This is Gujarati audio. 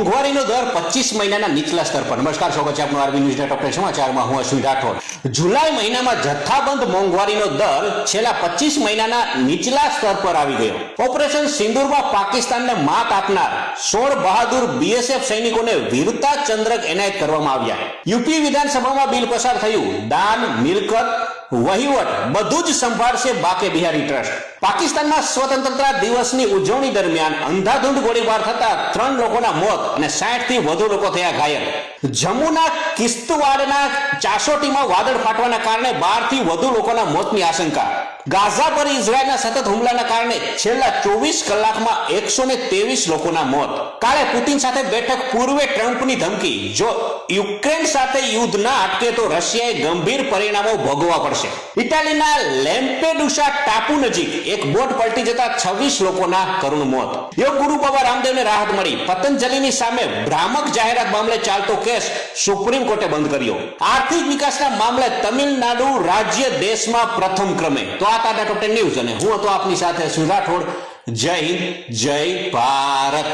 મોંઘવારીનો દર પચીસ મહિનાના નીચલા સ્તર પર. નમસ્કાર, સ્વાગત છે આપનું આરબી ન્યૂઝના ટોપ સમાચારમાં હું અશ્વિન રાઠોડ. જુલાઈ મહિનામાં જથ્થાબંધ મોંઘવારીનો દર છેલ્લા પચીસ મહિનાના નીચલા સ્તર પર આવી ગયો. ઓપરેશન સિંદુરમાં પાકિસ્તાનને માત આપનાર સોળ બહાદુર બીએસએફ સૈનિકોને વીરતા ચંદ્રક એનાયત કરવામાં આવ્યા. યુપી વિધાનસભામાં બિલ પસાર થયું. દાન, મિલકત, વહીવટ બધું જ સંભાળશે બાકે બિહારી ટ્રસ્ટ. પાકિસ્તાનમાં સ્વતંત્રતા દિવસની ઉજવણી દરમિયાન અંધાધૂંધ ગોળીબાર થતા ત્રણ લોકોના મોત અને 60 થી વધુ લોકો થયા ઘાયલ. જમ્મુના કિસ્તવાડના ચાસોટીમાં વાદળ ફાટવાના કારણે બારથી વધુ લોકોના મોતની આશંકા. ગાઝા પર ઇઝરાયલના સતત હુમલાના કારણે છેલ્લા ચોવીસ કલાકમાં એકસો ને ત્રેવીસ લોકોના મોત. કાલે પુતિન સાથે બેઠક પૂર્વે ટ્રમ્પની ધમકી. જો યુક્રેન સાથે યુદ્ધ ના અટકે તો રશિયાએ ગંભીર પરિણામો ભોગવવા પડશે. ઇટાલીના લેમ્પેડુસા ટાપુ નજીક એક બોટ પલટી જતા છવ્વીસ લોકોના કરુણ મોત. યોગ ગુરુ બાબા રામદેવને રાહત મળી. પતંજલિની સામે ભ્રામક જાહેરાત મામલે ચાલતો કેસ સુપ્રીમ કોર્ટે બંધ કર્યો. આર્થિક વિકાસના મામલે તમિલનાડુ રાજ્ય દેશમાં પ્રથમ ક્રમે. તો આ તાતા ટોપ ટેન ન્યૂઝ અને હું હતો આપની સાથે સુરાઠોડ જય જય ભારત.